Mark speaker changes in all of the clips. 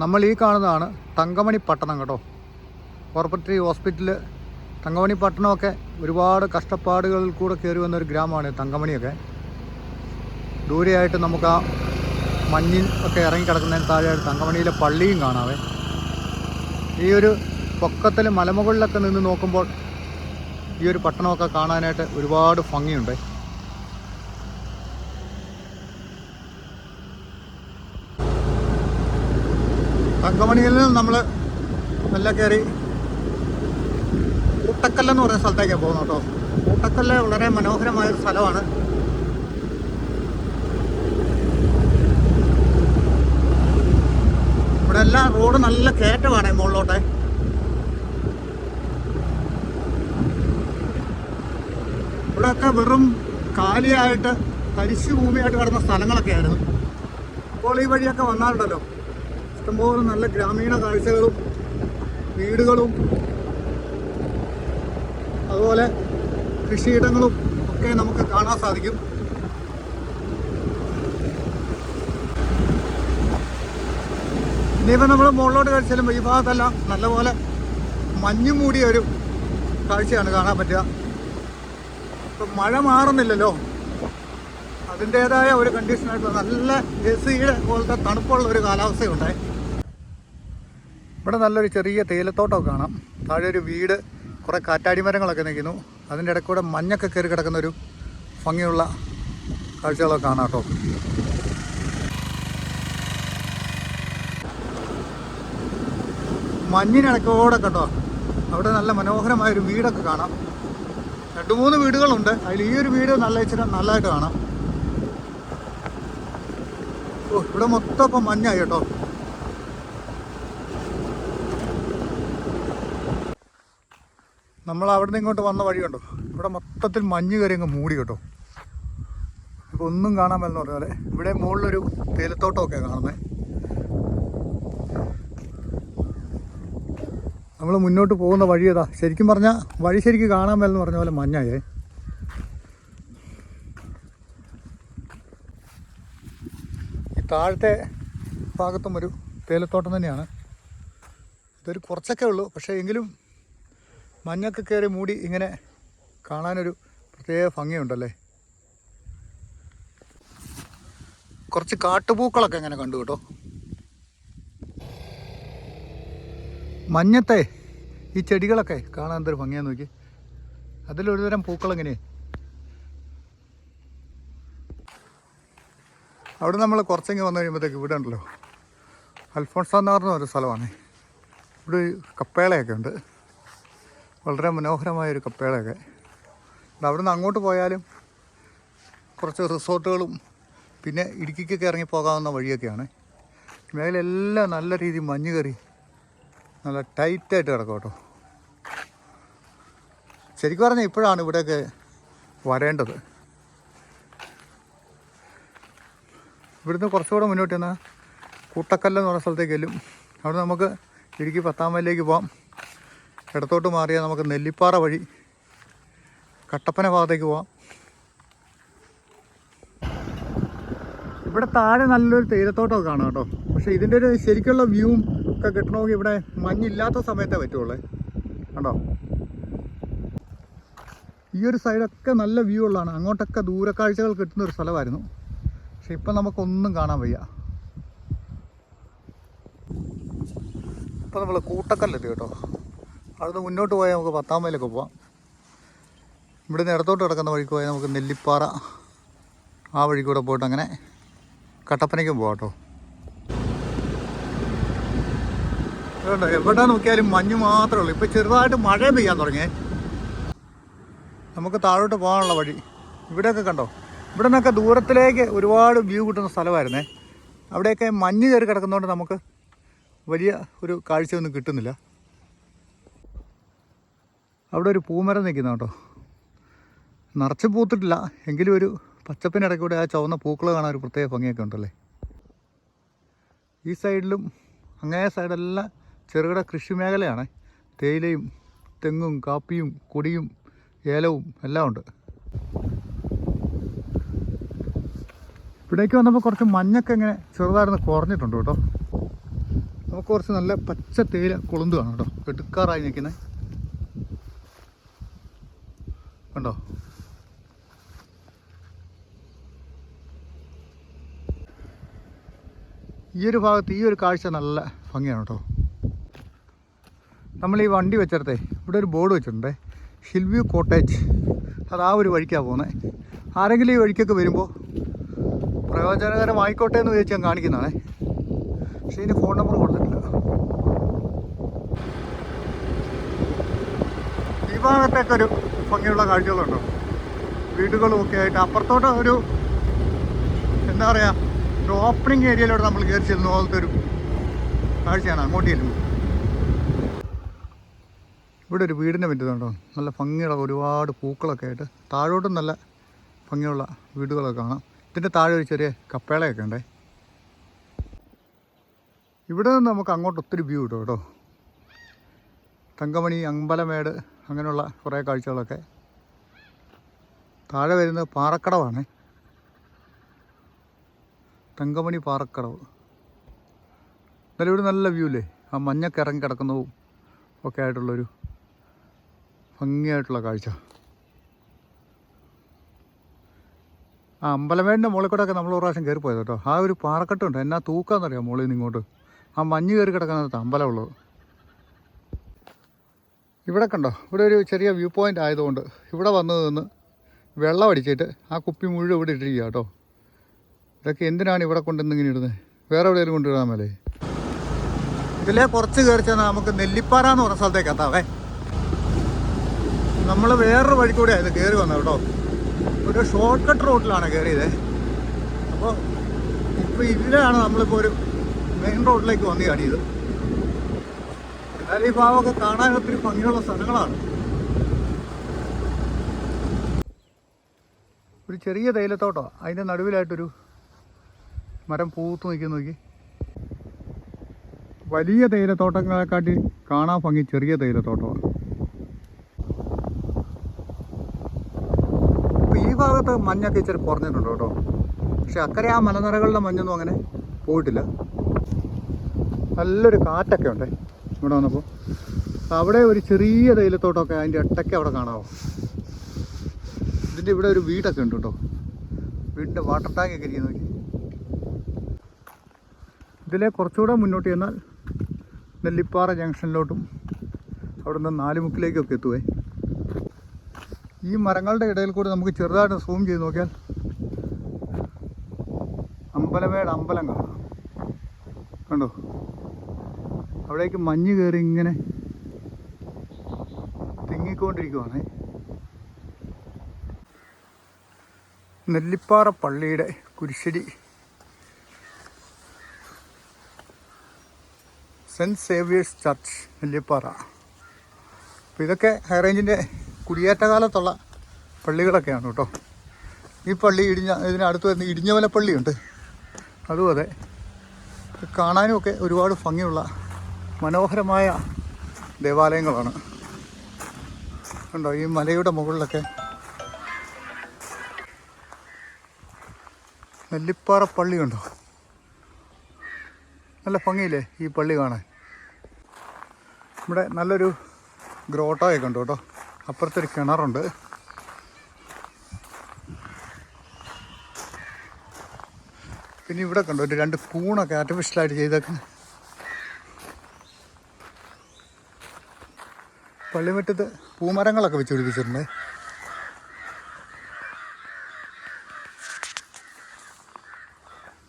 Speaker 1: നമ്മൾ ഈ കാണുന്നതാണ് തങ്കമണി പട്ടണം കേട്ടോ. കോർപ്പറേറ്റീവ് ഹോസ്പിറ്റൽ തങ്കമണി പട്ടണമൊക്കെ ഒരുപാട് കഷ്ടപ്പാടുകളിൽ കൂടെ കയറി വന്ന ഒരു ഗ്രാമമാണ് തങ്കമണിയൊക്കെ. ദൂരെയായിട്ട് നമുക്ക് ആ മഞ്ഞിൽ ഒക്കെ ഇറങ്ങിക്കിടക്കുന്നതിന് താഴെയായിട്ട് തങ്കമണിയിലെ പള്ളിയും കാണാവേ. ഈ ഒരു പൊക്കത്തിൽ മലമുകളിലൊക്കെ നിന്ന് നോക്കുമ്പോൾ ഈ ഒരു പട്ടണമൊക്കെ കാണാനായിട്ട് ഒരുപാട് ഭംഗിയുണ്ട്. തങ്കമണിയിൽ നിന്ന് നമ്മൾ നല്ല കയറി കൂട്ടക്കല്ലെന്ന് പറയുന്ന സ്ഥലത്തേക്കാണ് പോകുന്നത് കേട്ടോ. കൂട്ടക്കല്ല് വളരെ മനോഹരമായ ഒരു സ്ഥലമാണ്. ഇവിടെ എല്ലാം റോഡ് നല്ല കയറ്റമാണ് മുകളിലോട്ടെ. ഇവിടെയൊക്കെ വെറും കാലിയായിട്ട് തരിശു ഭൂമിയായിട്ട് കിടന്ന സ്ഥലങ്ങളൊക്കെ ആയിരുന്നു അപ്പോൾ ഈ വഴിയൊക്കെ വന്നാലുണ്ടല്ലോ. ഇഷ്ടംപോലെ നല്ല ഗ്രാമീണ കാഴ്ചകളും വീടുകളും അതുപോലെ കൃഷിയിടങ്ങളും ഒക്കെ നമുക്ക് കാണാൻ സാധിക്കും. ഇനിയിപ്പോൾ നമ്മൾ മുകളിലോട്ട് കഴിച്ചാലും ഈ ഭാഗത്തെല്ലാം നല്ലപോലെ മഞ്ഞു മൂടിയ ഒരു കാഴ്ചയാണ് കാണാൻ പറ്റുക. ഇപ്പം മഴ മാറുന്നില്ലല്ലോ. അതിന്റേതായ ഒരു കണ്ടീഷനായിട്ടുള്ള നല്ല എ സിയുടെ പോലത്തെ തണുപ്പുള്ള ഒരു കാലാവസ്ഥയുണ്ട് ഇവിടെ നല്ലൊരു ചെറിയ തേയിലത്തോട്ടമൊക്കെ കാണാം. താഴെ ഒരു വീട് കുറേ കാറ്റാടി മരങ്ങളൊക്കെ നിൽക്കുന്നു. അതിന്റെ ഇടയ്ക്ക് കൂടെ മഞ്ഞൊക്കെ കയറി കിടക്കുന്ന ഒരു ഭംഗിയുള്ള കാഴ്ചകളൊക്കെ കാണാം കേട്ടോ. മഞ്ഞിനിടക്കോടെ കേട്ടോ. അവിടെ നല്ല മനോഹരമായൊരു വീടൊക്കെ കാണാം. രണ്ട് മൂന്ന് വീടുകളുണ്ട്. അതിൽ ഈ ഒരു വീട് നല്ല ഇച്ചിരി നല്ലതായിട്ട് കാണാം. ഓ ഇവിടെ മൊത്തം ഇപ്പം മഞ്ഞായി കേട്ടോ. നമ്മൾ അവിടെ നിന്ന് ഇങ്ങോട്ട് വന്ന വഴി കണ്ടോ? ഇവിടെ മൊത്തത്തിൽ മഞ്ഞ് കയറി അങ്ങ് മൂടി കേട്ടോ. ഇപ്പോൾ ഒന്നും കാണാൻ പറ്റുന്ന പറഞ്ഞ പോലെ ഇവിടെ മുകളിലൊരു തേയിലത്തോട്ടമൊക്കെ കാണുന്നത് നമ്മൾ മുന്നോട്ട് പോകുന്ന വഴി ഏതാ? ശരിക്കും പറഞ്ഞാൽ വഴി ശരിക്കും കാണാൻ പറ്റുന്ന പറഞ്ഞ പോലെ മഞ്ഞായേ. ഈ താഴത്തെ ഭാഗത്തും ഒരു തേലത്തോട്ടം തന്നെയാണ്. ഇതൊരു കുറച്ചൊക്കെ ഉള്ളൂ പക്ഷേ എങ്കിലും മഞ്ഞൊക്കെ കയറി മൂടി ഇങ്ങനെ കാണാനൊരു പ്രത്യേക ഭംഗിയുണ്ടല്ലേ? കുറച്ച് കാട്ടുപൂക്കളൊക്കെ ഇങ്ങനെ കണ്ടു കേട്ടോ. മഞ്ഞത്തെ ഈ ചെടികളൊക്കെ കാണാൻ എന്തൊരു ഭംഗിയാന്ന് നോക്കി അതിലൊരു തരം പൂക്കളെങ്ങനെ? അവിടെ നമ്മൾ കുറച്ചെങ്കിൽ വന്നു കഴിയുമ്പോഴത്തേക്ക് ഇവിടെ ഉണ്ടല്ലോ. അൽഫോൺസ എന്ന് പറഞ്ഞ ഒരു സ്ഥലമാണ്. ഇവിടെ കപ്പേളയൊക്കെ ഉണ്ട്. വളരെ മനോഹരമായൊരു കപ്പേളയൊക്കെ അവിടെ നിന്ന് അങ്ങോട്ട് പോയാലും കുറച്ച് റിസോർട്ടുകളും പിന്നെ ഇടുക്കിക്കൊക്കെ ഇറങ്ങി പോകാവുന്ന വഴിയൊക്കെയാണ്. മേലെല്ലാം നല്ല രീതിയിൽ മഞ്ഞ് കയറി നല്ല ടൈറ്റായിട്ട് കിടക്കും കേട്ടോ. ശരിക്കും പറഞ്ഞാൽ ഇപ്പോഴാണ് ഇവിടെയൊക്കെ വരേണ്ടത്. ഇവിടുന്ന് കുറച്ചുകൂടെ മുന്നോട്ട് ചെന്നാൽ കൂട്ടക്കല്ലെന്ന് പറഞ്ഞ സ്ഥലത്തേക്ക് ചെല്ലും. അവിടെ നമുക്ക് ഇടുക്കി പത്താം മൈലിലേക്ക് പോകാം ഇടത്തോട്ട് മാറിയാൽ നമുക്ക് നെല്ലിപ്പാറ വഴി കട്ടപ്പന ഭാഗത്തേക്ക് പോവാം. ഇവിടെ താഴെ നല്ലൊരു തേയിലത്തോട്ടമൊക്കെ കാണാം കേട്ടോ. പക്ഷേ ഇതിന്റെ ഒരു ശരിക്കുള്ള വ്യൂവും ഒക്കെ കിട്ടണമെങ്കിൽ ഇവിടെ മഞ്ഞില്ലാത്ത സമയത്തേ പറ്റുള്ളേ. കണ്ടോ? ഈ ഒരു സൈഡൊക്കെ നല്ല വ്യൂ ഉള്ളതാണ്. അങ്ങോട്ടൊക്കെ ദൂരക്കാഴ്ചകൾ കിട്ടുന്ന ഒരു സ്ഥലമായിരുന്നു. പക്ഷെ ഇപ്പം നമുക്കൊന്നും കാണാൻ വയ്യ. ഇപ്പം നമ്മൾ കൂട്ടക്കല്ലെത്തി കേട്ടോ. അവിടുന്ന് മുന്നോട്ട് പോയാൽ നമുക്ക് പത്താം മൈലൊക്കെ പോവാം. ഇവിടുന്ന് ഇടത്തോട്ട് കിടക്കുന്ന വഴിക്ക് പോയാൽ നമുക്ക് നെല്ലിപ്പാറ ആ വഴി കൂടെ പോയിട്ട് അങ്ങനെ കട്ടപ്പനയ്ക്കും പോവാം കേട്ടോ. എവിടെ നോക്കിയാലും മഞ്ഞ് മാത്രമേ ഉള്ളൂ. ഇപ്പം ചെറുതായിട്ട് മഴ പെയ്യാൻ തുടങ്ങിയേ നമുക്ക് താഴോട്ട് പോകാനുള്ള വഴി. ഇവിടെയൊക്കെ കണ്ടോ? ഇവിടെ നിന്നൊക്കെ ദൂരത്തിലേക്ക് ഒരുപാട് വ്യൂ കിട്ടുന്ന സ്ഥലമായിരുന്നേ. അവിടെയൊക്കെ മഞ്ഞ് കയറി കിടക്കുന്നതുകൊണ്ട് നമുക്ക് വലിയ ഒരു കാഴ്ചയൊന്നും കിട്ടുന്നില്ല. അവിടെ ഒരു പൂമരം നിൽക്കുന്ന കേട്ടോ. നിറച്ച് പൂത്തിട്ടില്ല. എങ്കിലും ഒരു പച്ചപ്പിനിടയ്ക്ക് കൂടെ ആ ചുവന്ന പൂക്കൾ കാണാൻ ഒരു പ്രത്യേക ഭംഗിയൊക്കെ ഉണ്ടല്ലേ? ഈ സൈഡിലും അങ്ങേ സൈഡെല്ലാം ചെറുകിട കൃഷി മേഖലയാണ്. തേയിലയും തെങ്ങും കാപ്പിയും കൊടിയും ഏലവും എല്ലാം ഉണ്ട്. ഇവിടേക്ക് വന്നപ്പോൾ കുറച്ച് മഞ്ഞൊക്കെ ഇങ്ങനെ ചെറുതായിരുന്നു കുറഞ്ഞിട്ടുണ്ട് കേട്ടോ. നമുക്ക് കുറച്ച് നല്ല പച്ച തേയില കൊളുന്ത് കാണാം കേട്ടോ. എടുക്കാറായി നിൽക്കുന്നത്. കണ്ടോ? ഈ ഒരു ഭാഗത്ത് ഈ ഒരു കാഴ്ച നല്ല ഭംഗിയാണ് കേട്ടോ. നമ്മൾ ഈ വണ്ടി വെച്ചിടത്തെ ഇവിടെ ഒരു ബോർഡ് വെച്ചിട്ടുണ്ട്. Hill view cottage. അത് ആ ഒരു വഴിക്കാണ് പോകുന്നത് ആരെങ്കിലും ഈ വഴിക്കൊക്കെ വരുമ്പോൾ പ്രയോജനകരമായിക്കോട്ടെ എന്ന് വിചാരിച്ച് ഞാൻ കാണിക്കുന്നതാണേ. പക്ഷേ ഇതിന് ഫോൺ നമ്പർ കൊടുത്തിട്ടില്ല. ഈ ഭാഗത്തൊക്കെ ഒരു ഭംഗിയുള്ള കാഴ്ചകളുണ്ടോ? വീടുകളും ഒക്കെ ആയിട്ട് അപ്പുറത്തോട്ട് ഒരു എന്താ പറയുക ഒരു ഓപ്പണിംഗ് ഏരിയയിലൂടെ നമ്മൾ കയറി ചെല്ലുന്ന പോലത്തെ ഒരു കാഴ്ചയാണ് അങ്ങോട്ട് ചെല്ലുമ്പോൾ ഇവിടെ ഒരു വീടിന്റെ പറ്റുന്നുണ്ടോ നല്ല ഭംഗിയുള്ള ഒരുപാട് പൂക്കളൊക്കെ ആയിട്ട് താഴോട്ടും നല്ല ഭംഗിയുള്ള വീടുകളൊക്കെ കാണാം. ഇതിന്റെ താഴെ ഒരു ചെറിയ കപ്പേളയൊക്കെ ഉണ്ടേ. ഇവിടെ നിന്ന് നമുക്ക് അങ്ങോട്ട് ഒത്തിരി വ്യൂ കിട്ടും കേട്ടോ. തങ്കമണി അമ്പലമേട് അങ്ങനെയുള്ള കുറേ കാഴ്ചകളൊക്കെ. താഴെ വരുന്നത് പാറക്കടവാണ്. തങ്കമണി പാറക്കടവ്. ഇവിടെ നല്ല വ്യൂ അല്ലേ ആ മഞ്ഞൊക്കെ ഇറങ്ങി കിടക്കുന്നതും ഒക്കെ ആയിട്ടുള്ളൊരു ഭംഗിയായിട്ടുള്ള കാഴ്ച. ആ അമ്പലമേടിന്റെ മുകളിൽ നമ്മൾ ഒരു പ്രാവശ്യം കയറി പോയത് കേട്ടോ. ആ ഒരു പാറക്കെട്ടുണ്ട് എന്നാ തൂക്കാന്നറിയാം മുകളിൽ നിന്ന് ഇങ്ങോട്ട്? ആ മഞ്ഞ് കയറി കിടക്കുന്നത് അമ്പലമുള്ളത് ഇവിടെ കണ്ടോ? ഇവിടെ ഒരു ചെറിയ വ്യൂ പോയിന്റ് ആയതുകൊണ്ട് ഇവിടെ വന്നു നിന്ന് വെള്ളം അടിച്ചിട്ട് ആ കുപ്പി മുഴുവൻ ഇവിടെ ഇട്ടിരിക്കുക കേട്ടോ. ഇതൊക്കെ എന്തിനാണ് ഇവിടെ കൊണ്ടുവന്ന് ഇങ്ങനെ ഇടുന്നത്? വേറെ എവിടെയെങ്കിലും കൊണ്ടിടാൻ മേലേ? ഇതിലെ കുറച്ച് കയറി ചെന്നാൽ നമുക്ക് നെല്ലിപ്പാറ എന്ന് പറഞ്ഞ സ്ഥലത്തേക്ക് എത്താവേ നമ്മൾ വേറൊരു വഴി കൂടെ ആയിരുന്നു കയറി വന്നത് കേട്ടോ. ഒരു ഷോർട്ട് കട്ട് റോഡിലാണ് കയറിയത് അപ്പോൾ ഇപ്പോൾ ഇതിലാണ് നമ്മളിപ്പോൾ ഒരു മെയിൻ റോഡിലേക്ക് വന്ന് ചാടിയത്. ഭാഗമൊക്കെ കാണാൻ ഒത്തിരി ഭംഗിയുള്ള സ്ഥലങ്ങളാണ്. ഒരു ചെറിയ തേയിലത്തോട്ടോ അതിന്റെ നടുവിലായിട്ടൊരു മരം പൂത്ത് നിൽക്കുന്ന നോക്കി. വലിയ തേയിലത്തോട്ടങ്ങളെക്കാട്ടി കാണാൻ ഭംഗി ചെറിയ തേയിലത്തോട്ടമാണ്. ഇപ്പോൾ ഈ ഭാഗത്ത് മഞ്ഞൊക്കെ ഇച്ചിരി കുറഞ്ഞിട്ടുണ്ട് കേട്ടോ. പക്ഷെ അക്കരെ ആ മലനിരകളുടെ മഞ്ഞൊന്നും അങ്ങനെ പോയിട്ടില്ല. നല്ലൊരു കാറ്റൊക്കെ ഉണ്ട്. ഇവിടെ വന്നപ്പോൾ അവിടെ ഒരു ചെറിയ തേയിലത്തോട്ടമൊക്കെ അതിന്റെ ഇട്ടയ്ക്ക് അവിടെ കാണാമോ ഇതിന്റെ ഇവിടെ ഒരു വീടൊക്കെ ഉണ്ട് കേട്ടോ. വീടിന്റെ വാട്ടർ ടാങ്കൊക്കെ ഇരിക്കുന്ന നോക്കി. ഇതിലെ കുറച്ചുകൂടെ മുന്നോട്ട് ചെന്നാൽ നെല്ലിപ്പാറ ജംഗ്ഷനിലോട്ടും അവിടെ നിന്ന് നാലുമുക്കിലേക്കൊക്കെ എത്തുവേ. ഈ മരങ്ങളുടെ ഇടയിൽ കൂടി നമുക്ക് ചെറുതായിട്ട് സൂം ചെയ്ത് നോക്കിയാൽ അമ്പലമേട് അമ്പലം കാണാം. കണ്ടോ? അവിടേക്ക് മഞ്ഞ് കയറി ഇങ്ങനെ തിങ്ങിക്കൊണ്ടിരിക്കുവാണേ. നെല്ലിപ്പാറ പള്ളിയുടെ കുരിശ്ശടി സെന്റ് സേവിയേഴ്സ് ചർച്ച് നെല്ലിപ്പാറ. അപ്പോൾ ഇതൊക്കെ ഹൈറേഞ്ചിന്റെ കുടിയേറ്റ കാലത്തുള്ള പള്ളികളൊക്കെയാണ് കേട്ടോ. ഈ പള്ളി ഇടിഞ്ഞ ഇതിനടുത്ത് വരുന്ന ഇടിഞ്ഞവല പള്ളിയുണ്ട് അതും. അതെ കാണാനുമൊക്കെ ഒരുപാട് ഭംഗിയുള്ള മനോഹരമായ ദേവാലയങ്ങളാണ്. കണ്ടോ ഈ മലയുടെ മുകളിലൊക്കെ നെല്ലിപ്പാറ പള്ളി ഉണ്ടോ നല്ല ഭംഗിയില്ലേ ഈ പള്ളി കാണാൻ? ഇവിടെ നല്ലൊരു ഗ്രോട്ടോയൊക്കെ ഉണ്ട് കേട്ടോ. അപ്പുറത്തൊരു കിണറുണ്ട്. പിന്നെ ഇവിടെ കണ്ടോ ഒരു രണ്ട് കൂണൊക്കെ ആർട്ടിഫിഷ്യലായിട്ട് ചെയ്തേക്കുന്നത് പള്ളിമുറ്റത്ത് പൂമരങ്ങളൊക്കെ വെച്ച് പിടിപ്പിച്ചിട്ടുണ്ട്.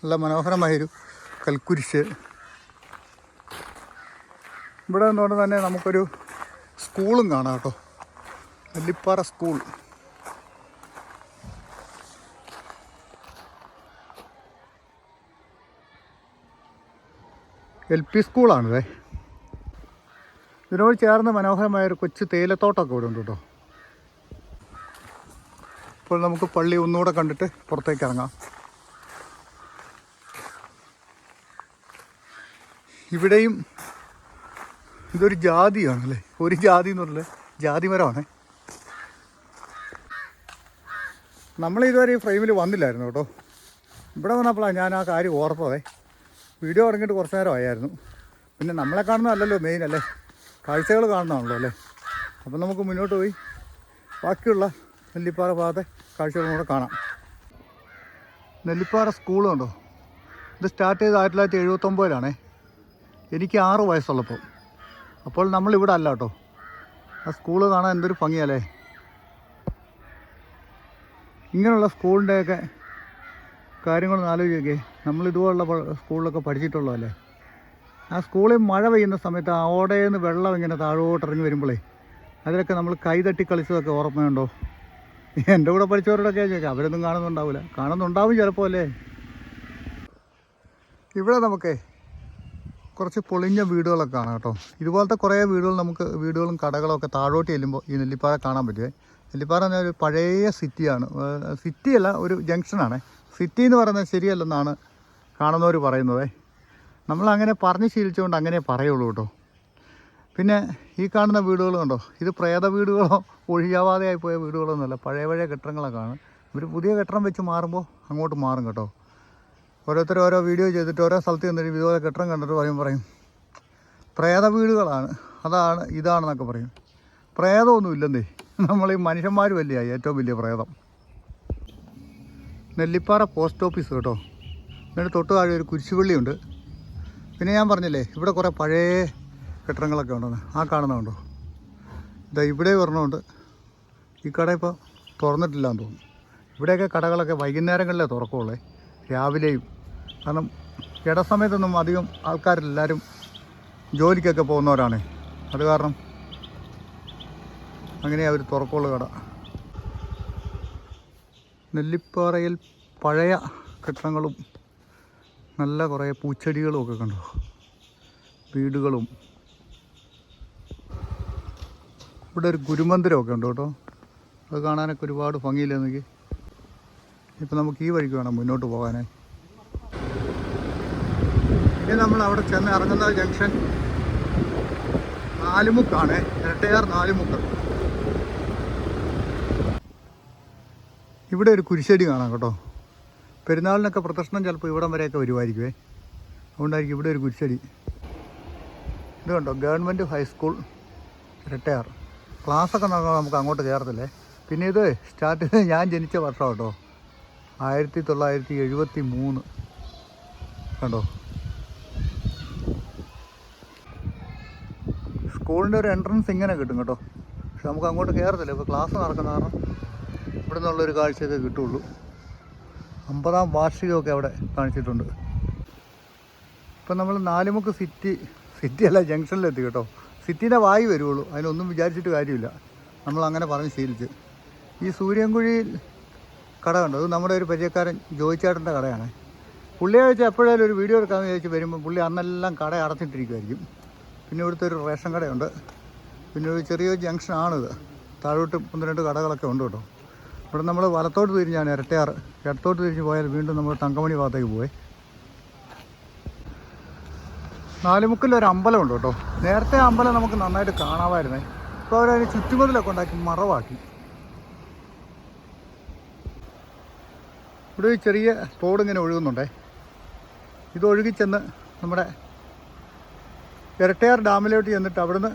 Speaker 1: നല്ല മനോഹരമായൊരു കൽക്കുരിശ്. ഇവിടെ നിന്നുകൊണ്ട് തന്നെ നമുക്കൊരു സ്കൂളും കാണാം കേട്ടോ. നെല്ലിപ്പാറ സ്കൂൾ. എൽ പി സ്കൂളാണിതേ. ഇതിനോട് ചേർന്ന് മനോഹരമായ ഒരു കൊച്ചു തേയിലത്തോട്ടമൊക്കെ ഇവിടെ ഉണ്ട് കേട്ടോ. ഇപ്പോൾ നമുക്ക് പള്ളി ഒന്നുകൂടെ കണ്ടിട്ട് പുറത്തേക്ക് ഇറങ്ങാം. ഇവിടെയും ഇതൊരു ജാതിയാണല്ലേ ഒരു ജാതി എന്ന് പറഞ്ഞാൽ ജാതി മരമാണ്. നമ്മൾ ഇതുവരെ ഈ ഫ്രെയിമിൽ വന്നില്ലായിരുന്നു കേട്ടോ. ഇവിടെ വന്നപ്പോഴാണ് ഞാൻ ആ കാര്യം ഓർപ്പതേ വീഡിയോ ഇറങ്ങിയിട്ട് കുറച്ച് നേരം ആയായിരുന്നു പിന്നെ നമ്മളെ കാണുന്നതല്ലല്ലോ മെയിൻ അല്ലേ? കാഴ്ചകൾ കാണുന്നതാണല്ലോ അല്ലേ? അപ്പം നമുക്ക് മുന്നോട്ട് പോയി. ബാക്കിയുള്ള നെല്ലിപ്പാറ ഭാഗത്തെ കാഴ്ചകളും കൂടെ കാണാം. നെല്ലിപ്പാറ സ്കൂളും ഉണ്ടോ? ഇത് സ്റ്റാർട്ട് ചെയ്ത് ആയിരത്തി തൊള്ളായിരത്തി എഴുപത്തൊമ്പതിലാണേ. എനിക്ക് ആറ് വയസ്സുള്ളപ്പോൾ. അപ്പോൾ നമ്മളിവിടെ അല്ല കേട്ടോ. ആ സ്കൂൾ കാണാൻ എന്തൊരു ഭംഗിയല്ലേ? ഇങ്ങനെയുള്ള സ്കൂളിന്റെയൊക്കെ കാര്യങ്ങളൊന്ന് ആലോചിക്കേ പ- സ്കൂളിലൊക്കെ പഠിച്ചിട്ടുള്ളതല്ലേ? ആ സ്കൂളിൽ മഴ പെയ്യുന്ന സമയത്ത് ആ ഓടയിൽ വെള്ളം ഇങ്ങനെ താഴോട്ട് ഇറങ്ങി വരുമ്പോഴേ അതിലൊക്കെ നമ്മൾ കൈ തട്ടി കളിച്ചതൊക്കെ ഓർമ്മയുണ്ടോ? എന്റെ കൂടെ പഠിച്ചവരോടൊക്കെ ചോദിക്കാം അവരൊന്നും കാണുന്നുണ്ടാവില്ല കാണുന്നുണ്ടാവും ചിലപ്പോൾ അല്ലേ? ഇവിടെ നമുക്ക് കുറച്ച് പൊളിഞ്ഞ വീടുകളൊക്കെ കാണാം കേട്ടോ. ഇതുപോലത്തെ കുറേ വീടുകൾ നമുക്ക് വീടുകളും കടകളൊക്കെ താഴോട്ട് ചെല്ലുമ്പോൾ ഈ നെല്ലിപ്പാറ കാണാൻ പറ്റുമേ നെല്ലിപ്പാറ എന്ന ഒരു പഴയ സിറ്റിയാണ്. സിറ്റിയല്ല ഒരു ജംഗ്ഷനാണ്. സിറ്റി എന്ന് പറയുന്നത് ശരിയല്ലെന്നാണ് കാണുന്നവർ പറയുന്നത്. നമ്മൾ അങ്ങനെ പറഞ്ഞ് ശീലിച്ചുകൊണ്ട് അങ്ങനെ പറയുള്ളൂ കേട്ടോ. പിന്നെ ഈ കാണുന്ന വീടുകളുണ്ടോ ഇത് പ്രേത വീടുകളോ ഒഴിയാവാതെയായി പോയ വീടുകളൊന്നുമല്ല. പഴയ പഴയ കെട്ടിടങ്ങളൊക്കെയാണ് ഇവർ പുതിയ കെട്ടിടം വെച്ച് മാറുമ്പോൾ അങ്ങോട്ട് മാറും കേട്ടോ. ഓരോരുത്തർ ഓരോ വീഡിയോ ചെയ്തിട്ട് ഓരോ സ്ഥലത്ത് ചെന്നിട്ട് ഇതുപോലെ കെട്ടിടം കണ്ടിട്ട് പറയും പറയും പ്രേത വീടുകളാണ്. അതാണ് ഇതാണെന്നൊക്കെ പറയും. പ്രേതമൊന്നും ഇല്ലെന്നേ. നമ്മൾ ഈ മനുഷ്യന്മാർ വലിയ ഏറ്റവും വലിയ പ്രേതം? നെല്ലിപ്പാറ പോസ്റ്റ് ഓഫീസ് കേട്ടോ. എന്നിട്ട് തൊട്ട് താഴെ ഒരു കുരിശുപള്ളിയുണ്ട്. പിന്നെ ഞാൻ പറഞ്ഞില്ലേ ഇവിടെ കുറേ പഴയ കെട്ടിടങ്ങളൊക്കെ ഉണ്ടെന്ന്. ആ കാണുന്നുണ്ടോ ഇതാ ഇവിടെ ഒരെണ്ണമുണ്ട്. ഈ കട ഇപ്പോൾ തുറന്നിട്ടില്ല എന്ന് തോന്നുന്നു. ഇവിടെയൊക്കെ കടകളൊക്കെ വൈകുന്നേരങ്ങളിലേ തുറക്കുള്ളേ രാവിലെയും. കാരണം ഇടസമയത്തൊന്നും അധികം ആൾക്കാരെല്ലാവരും ജോലിക്കൊക്കെ പോകുന്നവരാണ്. അത് കാരണം അങ്ങനെ അവർ തുറക്കുള്ളൂ കട. നെല്ലിപ്പാറയിൽ പഴയ കെട്ടിടങ്ങളും നല്ല കുറേ പൂച്ചെടികളും ഒക്കെ കണ്ടു. വീടുകളും. ഇവിടെ ഒരു ഗുരുമന്ദിരമൊക്കെ ഉണ്ട് കേട്ടോ. അത് കാണാനൊക്കെ ഒരുപാട് ഭംഗിയില്ലേ എനിക്ക് ഇപ്പം നമുക്ക് ഈ വഴിക്ക് വേണം മുന്നോട്ട് പോകാനായി. ഇനി നമ്മൾ അവിടെ ചെന്ന് ഇറങ്ങുന്ന ജംഗ്ഷൻ നാലുമുക്കാണ്. ഇരട്ടയാർ നാലുമുക്ക്. ഇവിടെ ഒരു കുരിശടി കാണാം കേട്ടോ. പെരുന്നാളിനൊക്കെ പ്രദർശനം ചിലപ്പോൾ ഇവിടം വരെയൊക്കെ വരുമായിരിക്കുമേ. അതുകൊണ്ടായിരിക്കും ഇവിടെ ഒരു കുരിശടി. ഇത് കണ്ടോ ഗവൺമെന്റ് ഹൈസ്കൂൾ റിട്ടയർ ക്ലാസ്സൊക്കെ നമുക്ക് അങ്ങോട്ട് കയറത്തില്ലേ? പിന്നെ ഇത് സ്റ്റാർട്ട് ഞാൻ ജനിച്ച വർഷം കേട്ടോ. ആയിരത്തി തൊള്ളായിരത്തി എഴുപത്തി മൂന്ന് കണ്ടോ? സ്കൂളിന്റെ ഒരു എൻട്രൻസ് ഇങ്ങനെ കിട്ടും കേട്ടോ. പക്ഷെ നമുക്ക് അങ്ങോട്ട് കയറത്തില്ല. ഇപ്പോൾ ക്ലാസ് നടക്കുന്ന കാരണം ഇവിടെ നിന്നുള്ളൊരു കാഴ്ചയൊക്കെ കിട്ടുള്ളൂ അമ്പതാം വാർഷികമൊക്കെ അവിടെ കാണിച്ചിട്ടുണ്ട്. ഇപ്പം നമ്മൾ നാലുമുക്ക് സിറ്റി സിറ്റിയല്ല ജംഗ്ഷനിലെത്തി കേട്ടോ. സിറ്റീന്റെ വായി വരുള്ളൂ അതിനൊന്നും വിചാരിച്ചിട്ട് കാര്യമില്ല. നമ്മൾ അങ്ങനെ പറഞ്ഞ് ശീലിച്ച്. ഈ സൂര്യൻകുഴിയിൽ കട കണ്ടു? അത് നമ്മുടെ ഒരു പരിചയക്കാരൻ ജോയിച്ചേട്ടന്റെ കടയാണ്. പുള്ളിയെ വെച്ച് എപ്പോഴായാലും ഒരു വീഡിയോ എടുക്കാമെന്ന് ചോദിച്ച് വരുമ്പോൾ പുള്ളി അന്നെല്ലാം കട അടച്ചിട്ടിരിക്കുമായിരിക്കും പിന്നെ ഇവിടുത്തെ ഒരു റേഷൻ കടയുണ്ട്. പിന്നെ ഒരു ചെറിയൊരു ജംഗ്ഷനാണിത്. താഴോട്ട് ഒന്ന് രണ്ട് കടകളൊക്കെ ഉണ്ട് കേട്ടോ. ഇവിടെ നമ്മൾ വലത്തോട്ട് തിരിഞ്ഞാണ് ഇരട്ടയാറ് ഇടത്തോട്ട് തിരിഞ്ഞ് പോയാൽ വീണ്ടും നമ്മൾ തങ്കമണി ഭാഗത്തേക്ക് പോയി നാലുമുക്കിൽ ഒരു അമ്പലമുണ്ട് കേട്ടോ. നേരത്തെ അമ്പലം നമുക്ക് നന്നായിട്ട് കാണാമായിരുന്നേ. ഇപ്പോൾ അവരതിന് ചുറ്റുമതിലൊക്കെ ഉണ്ടാക്കി മറവാക്കി. ഇവിടെ ഒരു ചെറിയ തോട് ഇങ്ങനെ ഒഴുകുന്നുണ്ടേ. ഇത് ചെന്ന് നമ്മുടെ ഇരട്ടയാർ ഡാമിലോട്ട് ചെന്നിട്ട് അവിടുന്ന്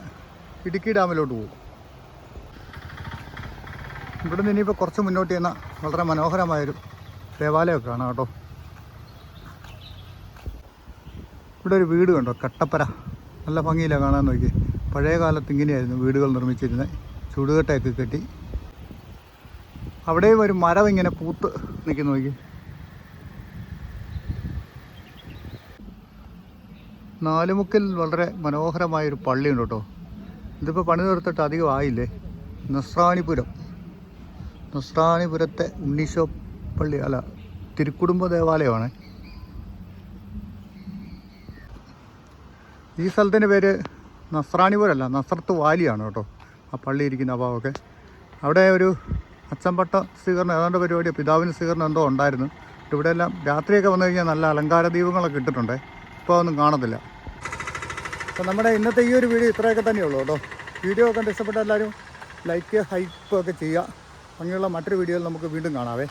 Speaker 1: ഇടുക്കി ഡാമിലോട്ട് പോകും. ഇവിടുന്ന് ഇനിയിപ്പോൾ കുറച്ച് മുന്നോട്ട് ചെന്ന വളരെ മനോഹരമായൊരു ദേവാലയമൊക്കെ കാണാം കേട്ടോ. ഇവിടെ ഒരു വീട് കണ്ടോ? കട്ടപ്പര. നല്ല ഭംഗിയിലാണ് കാണാൻ നോക്കി. പഴയ കാലത്ത് ഇങ്ങനെയായിരുന്നു വീടുകൾ നിർമ്മിച്ചിരുന്നത് ചുടുകട്ടയൊക്കെ കെട്ടി. അവിടെയും ഒരു മരം ഇങ്ങനെ പൂത്ത് നിൽക്കുന്നു നോക്കി. നാലുമുക്കിൽ വളരെ മനോഹരമായൊരു പള്ളിയുണ്ട് കേട്ടോ. ഇതിപ്പോൾ പണി തീർത്തിട്ട് അധികം ആയില്ലേ? നസ്രാണിപുരം. നസ്രാണിപുരത്തെ ഉണ്ണീശോ പള്ളി അല്ല തിരുക്കുടുംബ ദേവാലയമാണ്. ഈ സ്ഥലത്തിന്റെ പേര് നസ്രാണിപുരമല്ല നസ്രത്ത് വാലിയാണ് കേട്ടോ. ആ പള്ളി ഇരിക്കുന്ന അഭാവമൊക്കെ അവിടെ ഒരു അച്ചമ്പട്ട സ്വീകരണം ഏതാണ്ട് പരിപാടി പിതാവിന് സ്വീകരണം എന്തോ ഉണ്ടായിരുന്നു. ഇവിടെ എല്ലാം രാത്രിയൊക്കെ വന്നു കഴിഞ്ഞാൽ നല്ല അലങ്കാര ദീപങ്ങളൊക്കെ ഇട്ടിട്ടുണ്ട്. ഇപ്പോൾ ഒന്നും കാണത്തില്ല. അപ്പോൾ നമ്മുടെ ഇന്നത്തെ ഈ ഒരു വീഡിയോ ഇത്രയൊക്കെ തന്നെയുള്ളൂ കേട്ടോ. വീഡിയോ കണ്ട് ഇഷ്ടപ്പെട്ട എല്ലാവരും ലൈക്ക് ഹൈപ്പ് ഒക്കെ ചെയ്യുക. അങ്ങനെയുള്ള മറ്റൊരു വീഡിയോയിൽ നമുക്ക് വീണ്ടും കാണാവേ.